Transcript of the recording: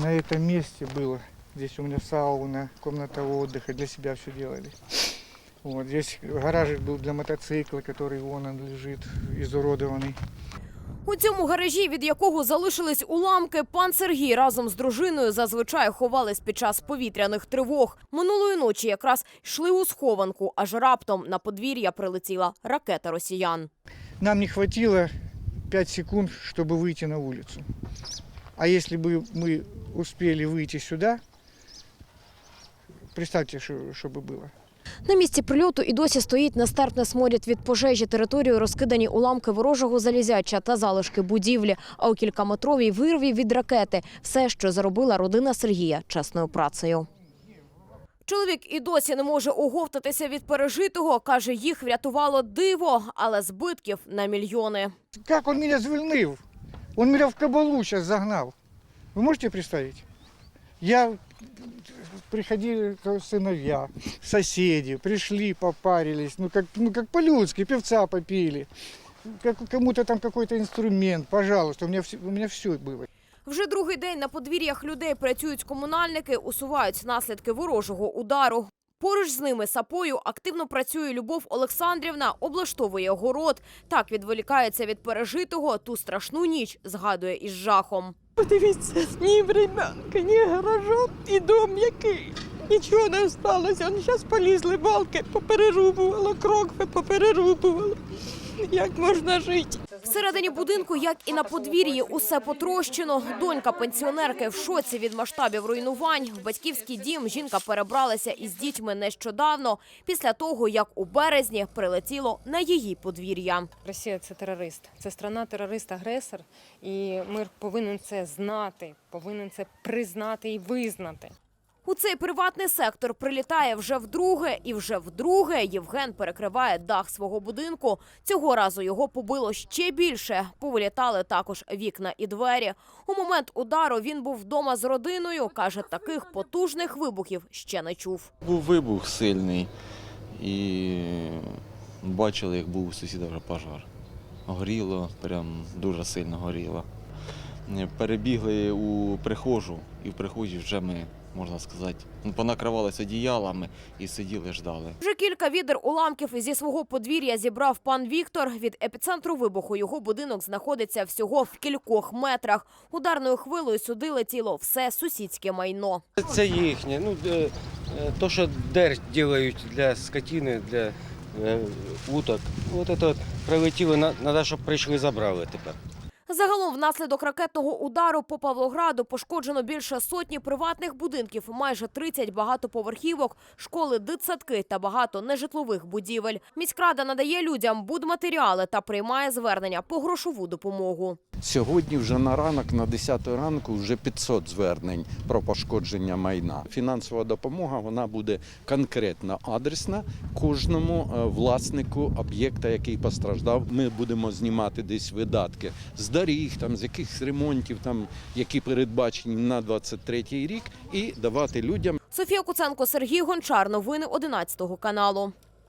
на этом месте было. Здесь у меня сауна, комната отдыха, для себя все делали. Вот, здесь гаражик был для мотоцикла, который вон он лежит, изуродованный. У цьому гаражі, від якого залишились уламки, пан Сергій разом з дружиною зазвичай ховались під час повітряних тривог. Минулої ночі якраз йшли у схованку, аж раптом на подвір'я прилетіла ракета росіян. Нам не хватило 5 секунд, чтобы выйти на улицу. А если бы мы успели выйти сюда, представьте, что, что бы было. На місці прильоту і досі стоїть нестерпний сморід від пожежі. Територію розкидані уламки ворожого залізяча та залишки будівлі. А у кількаметровій вирві від ракети все, що заробила родина Сергія чесною працею. Чоловік і досі не може оговтатися від пережитого. каже, їх врятувало диво, але збитків на мільйони. Как он меня звільнив? Он меня в кабалу сейчас загнал. Вы можете представить? Я приходили сыновья, соседи, пришли, попарились, ну как, ну как по-людски, певца попили, как кому-то там какой-то инструмент, пожалуйста, у меня, все, у меня все было. Вже другий день на подвір'ях людей працюють комунальники, усувають наслідки ворожого удару. Поруч з ними сапою активно працює Любов Олександрівна, облаштовує город. Так відволікається від пережитого ту страшну ніч, згадує із жахом. Подивіться, ні времянка, ні гаража, і дом який. Нічого не осталося. Вони зараз полізли балки, поперерубувало, крокви поперерубувало. Як можна жити? Всередині будинку, як і на подвір'ї, усе потрощено. Донька пенсіонерки в шоці від масштабів руйнувань. В батьківський дім жінка перебралася із дітьми нещодавно, після того, як у березні прилетіло на її подвір'я. Росія це терорист, це страна терорист-агресор, і мир повинен це знати, повинен це признати і визнати. У цей приватний сектор прилітає вже вдруге, і вже вдруге Євген перекриває дах свого будинку. Цього разу його побило ще більше. Повилітали також вікна і двері. У момент удару він був вдома з родиною. каже, таких потужних вибухів ще не чув. Був вибух сильний і бачили, як був у сусіда вже пожар. Горіло, прям дуже сильно горіло. Перебігли у прихожу, і в прихожі вже ми, можна сказати, ну, понакривалися одіялами і сиділи, ждали. Вже кілька відер уламків зі свого подвір'я зібрав пан Віктор. Від епіцентру вибуху його будинок знаходиться всього в кількох метрах. Ударною хвилою сюди летіло все сусідське майно. Це їхнє. Ну, е, е, то, що дерть роблять для скотини, для е, уток. От це от прилетіло, треба, щоб прийшли забрали тепер. Загалом, внаслідок ракетного удару по Павлограду пошкоджено більше сотні приватних будинків, майже 30 багатоповерхівок, школи, дитсадки та багато нежитлових будівель. Міськрада надає людям будматеріали та приймає звернення по грошову допомогу. Сьогодні вже на ранок, на 10 ранку, вже 500 звернень про пошкодження майна. Фінансова допомога вона буде конкретно адресна кожному е, власнику об'єкта, який постраждав. Ми будемо знімати десь видатки з доріг, там з якихось ремонтів, там які передбачені на 23 рік, і давати людям Софія Куценко, Сергій Гончар. Новини 11 каналу.